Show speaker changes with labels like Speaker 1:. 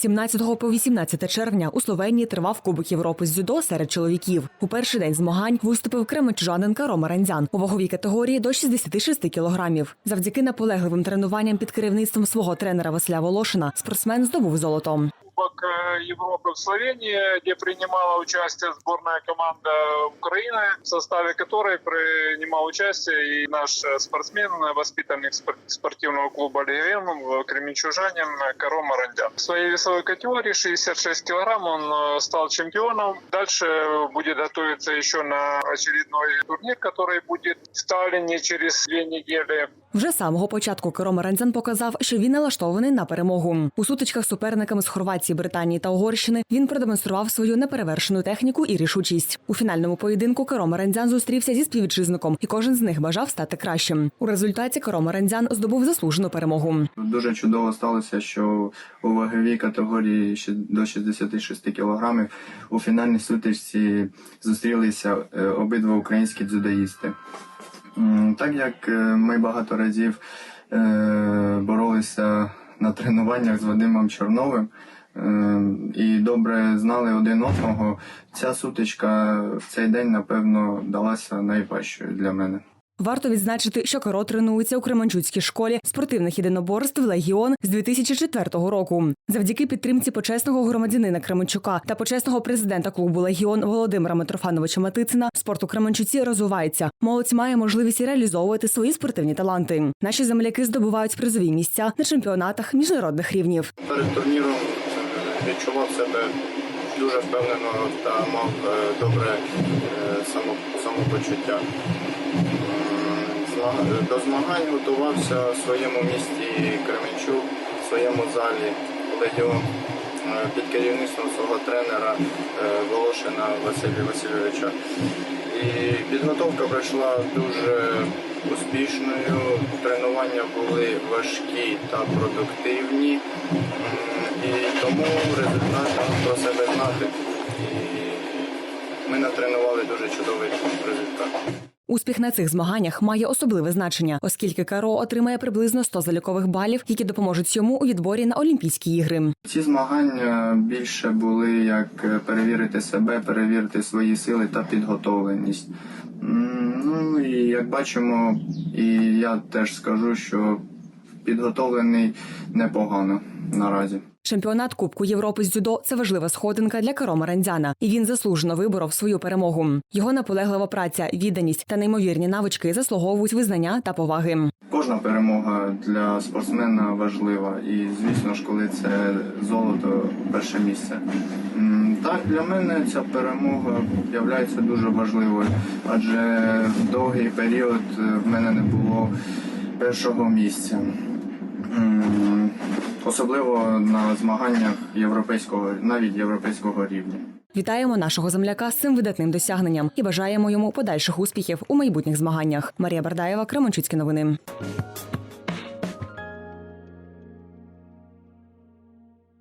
Speaker 1: 17 по 18 червня у Словенії тривав Кубок Європи з дзюдо серед чоловіків. У перший день змагань виступив кременчужанин Рома Рандзян у ваговій категорії до 66 кілограмів. Завдяки наполегливим тренуванням під керівництвом свого тренера Василя Волошина спортсмен здобув золото.
Speaker 2: Кубок э, Европы в Словении, где принимала участие сборная команда Украины, в составе которой принимал участие и наш э, спортсмен, воспитанник спор- спортивного клуба «Легион», э, кременчужанин Каро Марандян. В своей весовой категории 66 килограмм он э, стал чемпионом. Дальше будет готовиться еще на очередной турнир, который будет в Таллине через две недели.
Speaker 1: Вже самого початку Керома Рандзян показав, що він налаштований на перемогу. У сутичках з суперниками з Хорватії, Британії та Угорщини він продемонстрував свою неперевершену техніку і рішучість. У фінальному поєдинку Керома Рандзян зустрівся зі співвітчизником, і кожен з них бажав стати кращим. У результаті Керома Рандзян здобув заслужену перемогу.
Speaker 3: Дуже чудово сталося, що у ваговій категорії до 66 кілограмів у фінальній сутичці зустрілися е, обидва українські дзюдоїсти. Так як е, ми багато разів е, боролися на тренуваннях з Вадимом Чорновим е, і добре знали один одного, ця сутичка в цей день, напевно, далася найважчою для мене.
Speaker 1: Варто відзначити, що Каро тренується у Кременчуцькій школі спортивних єдиноборств Легіон з 2004 року. Завдяки підтримці почесного громадянина Кременчука та почесного президента клубу Легіон Володимира Митрофановича Матицина спорт у Кременчуці розвивається. Молодь має можливість реалізовувати свої спортивні таланти. Наші земляки здобувають призові місця на чемпіонатах міжнародних рівнів.
Speaker 3: Перед турніром відчував себе дуже впевнено та мав е, добре е, само- самопочуття. До змагань готувався в своєму місті Кременчук, в своєму залі Легіон е, під керівництвом свого тренера е, Волошина Василія Васильовича. І підготовка пройшла дуже успішною. Тренування були важкі та продуктивні. І тому результат про себе знати. І ми натренували дуже чудовий результат.
Speaker 1: Успіх на цих змаганнях має особливе значення, оскільки Каро отримає приблизно 100 залікових балів, які допоможуть йому у відборі на Олімпійські ігри.
Speaker 3: Ці змагання більше були як перевірити себе, перевірити свої сили та підготовленість. Ну і як бачимо, і я теж скажу, що підготовлений непогано наразі.
Speaker 1: Чемпіонат Кубку Європи з дзюдо це важлива сходинка для Каро Марандзяна, і він заслужено виборов свою перемогу. Його наполеглива праця, відданість та неймовірні навички заслуговують визнання та поваги.
Speaker 3: Кожна перемога для спортсмена важлива, і звісно ж, коли це золото, перше місце. Так, для мене ця перемога є дуже важливою, адже в довгий період в мене не було першого місця. Особливо на змаганнях європейського, навіть європейського рівня.
Speaker 1: Вітаємо нашого земляка з цим видатним досягненням і бажаємо йому подальших успіхів у майбутніх змаганнях. Марія Бардаєва, Кременчуцькі новини.